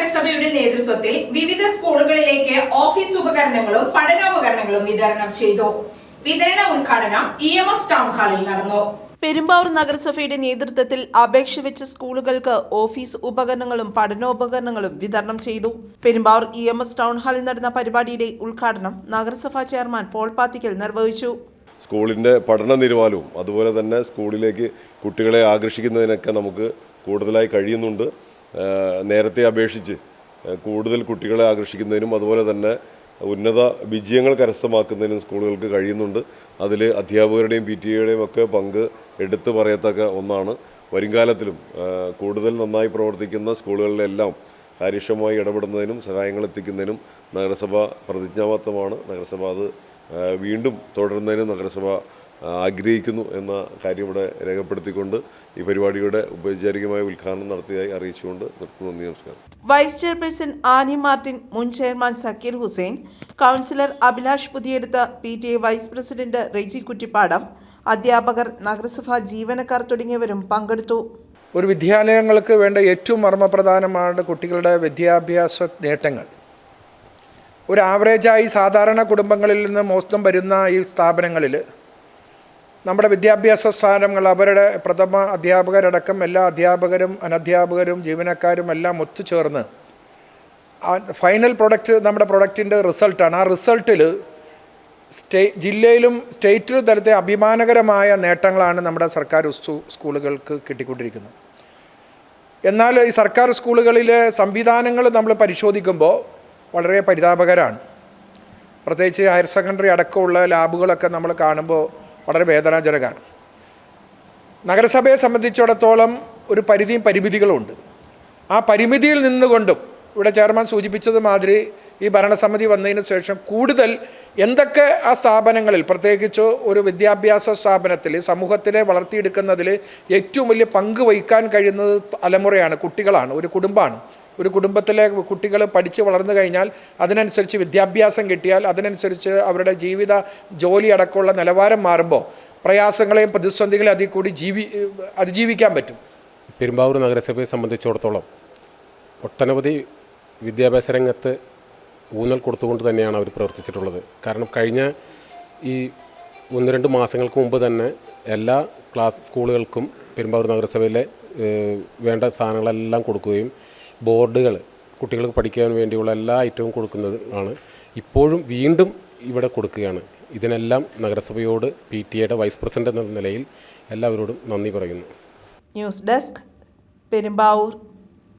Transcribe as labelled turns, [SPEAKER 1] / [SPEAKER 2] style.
[SPEAKER 1] നഗരസഭയുടെ നേതൃത്വത്തിൽ വിവിധ സ്കൂളുകളിലേക്ക് ഓഫീസ് ഉപകരണങ്ങളും പഠനോപകരണങ്ങളും വിതരണം ചെയ്തു. വിതരണ ഉദ്ഘാടനം ഇ എം എസ് ടൗൺ ഹാളിൽ നടന്നു.
[SPEAKER 2] പെരുമ്പാവൂർ നഗരസഭയുടെ നേതൃത്വത്തിൽ അപേക്ഷ വെച്ച സ്കൂളുകൾക്ക് ഓഫീസ് ഉപകരണങ്ങളും പഠനോപകരണങ്ങളും വിതരണം ചെയ്തു. Perumbavoor E M S town ഹാളിൽ നടന്ന പരിപാടിയുടെ ഉദ്ഘാടനം നഗരസഭാ ചെയർമാൻ പോൾ പാത്തിക്കൽ നിർവഹിച്ചു.
[SPEAKER 3] സ്കൂളിന്റെ പഠന നിലവാരവും അതുപോലെ തന്നെ സ്കൂളിലേക്ക് കുട്ടികളെ ആകർഷിക്കുന്നതിനൊക്കെ നമുക്ക് കൂടുതലായി കഴിയുന്നുണ്ട്. നേരത്തെ അപേക്ഷിച്ച് കൂടുതൽ കുട്ടികളെ ആകർഷിക്കുന്നതിനും അതുപോലെ തന്നെ ഉന്നത വിജയങ്ങൾ കരസ്ഥമാക്കുന്നതിനും സ്കൂളുകൾക്ക് കഴിയുന്നുണ്ട്. അതിൽ അധ്യാപകരുടെയും പി ടി എയുടെയും ഒക്കെ പങ്ക് എടുത്തു പറയത്തക്ക ഒന്നാണ്. വരുംകാലത്തിലും കൂടുതൽ നന്നായി പ്രവർത്തിക്കുന്ന സ്കൂളുകളിലെല്ലാം കാര്യക്ഷമമായി ഇടപെടുന്നതിനും സഹായങ്ങൾ എത്തിക്കുന്നതിനും നഗരസഭ പ്രതിജ്ഞാബദ്ധമാണ്. നഗരസഭ അത് വീണ്ടും തുടരുന്നതിനും നഗരസഭ ആഗ്രഹിക്കുന്നു എന്ന കാര്യം ഇവിടെ രേഖപ്പെടുത്തിക്കൊണ്ട് ഈ പരിപാടിയുടെ ഔപചാരികമായ ഉദ്ഘാടനം നടത്തിയതായി അറിയിച്ചുകൊണ്ട് നിർത്തുന്നു. നന്ദി നമസ്കാരം.
[SPEAKER 2] വൈസ് ചെയർപേഴ്സൺ ആനി മാർട്ടിൻ മുൻ chairman Zakir Hussain councillor Abhilash പുതിയെടുത്ത P T A vice president Reji Kuttippadam അധ്യാപകർ നഗരസഭാ ജീവനക്കാർ തുടങ്ങിയവരും പങ്കെടുത്തു.
[SPEAKER 4] ഒരു വിദ്യാലയങ്ങൾക്ക് വേണ്ട ഏറ്റവും മർമ്മപ്രധാനമാണ് കുട്ടികളുടെ വിദ്യാഭ്യാസ നേട്ടങ്ങൾ. ഒരു ആവറേജായി സാധാരണ കുടുംബങ്ങളിൽ നിന്ന് മോശം വരുന്ന ഈ സ്ഥാപനങ്ങളിൽ നമ്മുടെ വിദ്യാഭ്യാസ സ്ഥാപനങ്ങൾ അവരുടെ പ്രഥമ അധ്യാപകരടക്കം എല്ലാ അധ്യാപകരും അനധ്യാപകരും ജീവനക്കാരും എല്ലാം ഒത്തുചേർന്ന് ഫൈനൽ പ്രൊഡക്റ്റ് നമ്മുടെ പ്രൊഡക്റ്റിന്റെ റിസൾട്ടാണ് ആ റിസൾട്ടിൽ സ്റ്റേ ജില്ലയിലും സ്റ്റേറ്റിലും തരത്തെ അഭിമാനകരമായ നേട്ടങ്ങളാണ് നമ്മുടെ സർക്കാർ സ്കൂളുകൾക്ക് കിട്ടിക്കൊണ്ടിരിക്കുന്നത്. എന്നാൽ ഈ സർക്കാർ സ്കൂളുകളിലെ സംവിധാനങ്ങൾ നമ്മൾ പരിശോധിക്കുമ്പോൾ വളരെ പരിതാപകരമാണ് പ്രത്യേകിച്ച് ഹയർ സെക്കൻഡറി അടക്കമുള്ള ലാബുകളൊക്കെ നമ്മൾ കാണുമ്പോൾ വളരെ വേദനാജനകമാണ്. നഗരസഭയെ സംബന്ധിച്ചിടത്തോളം ഒരു പരിധിയും പരിമിതികളുമുണ്ട്. ആ പരിമിതിയിൽ നിന്നുകൊണ്ടും ഇവിടെ ചെയർമാൻ സൂചിപ്പിച്ചത് മാതിരി ഈ ഭരണസമിതി വന്നതിന് ശേഷം കൂടുതൽ എന്തൊക്കെ ആ സ്ഥാപനങ്ങളിൽ പ്രത്യേകിച്ച് ഒരു വിദ്യാഭ്യാസ സ്ഥാപനത്തിൽ സമൂഹത്തിലെ വളർത്തിയെടുക്കുന്നതിൽ ഏറ്റവും വലിയ പങ്ക് വഹിക്കാൻ കഴിയുന്നത് തലമുറയാണ് കുട്ടികളാണ് ഒരു കുടുംബമാണ്. ഒരു കുടുംബത്തിലെ കുട്ടികൾ പഠിച്ച് വളർന്നു കഴിഞ്ഞാൽ അതിനനുസരിച്ച് വിദ്യാഭ്യാസം കിട്ടിയാൽ അതിനനുസരിച്ച് അവരുടെ ജീവിത ജോലി അടക്കമുള്ള നിലവാരം മാറുമ്പോൾ പ്രയാസങ്ങളെയും പ്രതിസന്ധികളെയും അതിൽ കൂടി ജീവി അതിജീവിക്കാൻ പറ്റും.
[SPEAKER 5] പെരുമ്പാവൂർ നഗരസഭയെ സംബന്ധിച്ചിടത്തോളം ഒട്ടനവധി വിദ്യാഭ്യാസ രംഗത്ത് ഊന്നൽ കൊടുത്തുകൊണ്ട് തന്നെയാണ് അവർ പ്രവർത്തിച്ചിട്ടുള്ളത്. കാരണം കഴിഞ്ഞ ഈ ഒന്ന് രണ്ട് മാസങ്ങൾക്ക് മുമ്പ് തന്നെ എല്ലാ ക്ലാസ് സ്കൂളുകൾക്കും പെരുമ്പാവൂർ നഗരസഭയിലെ വേണ്ട സാധനങ്ങളെല്ലാം കൊടുക്കുകയും ബോർഡുകൾ കുട്ടികൾക്ക് പഠിക്കാൻ വേണ്ടിയുള്ള എല്ലാ ഐറ്റവും കൊടുക്കുന്നത് ആണ്. ഇപ്പോഴും വീണ്ടും ഇവിടെ കൊടുക്കുകയാണ്. ഇതിനെല്ലാം നഗരസഭയോട് പി ടി എയുടെ വൈസ് പ്രസിഡന്റ് എന്ന നിലയിൽ എല്ലാവരോടും നന്ദി പറയുന്നു.
[SPEAKER 2] News desk Perumbavoor.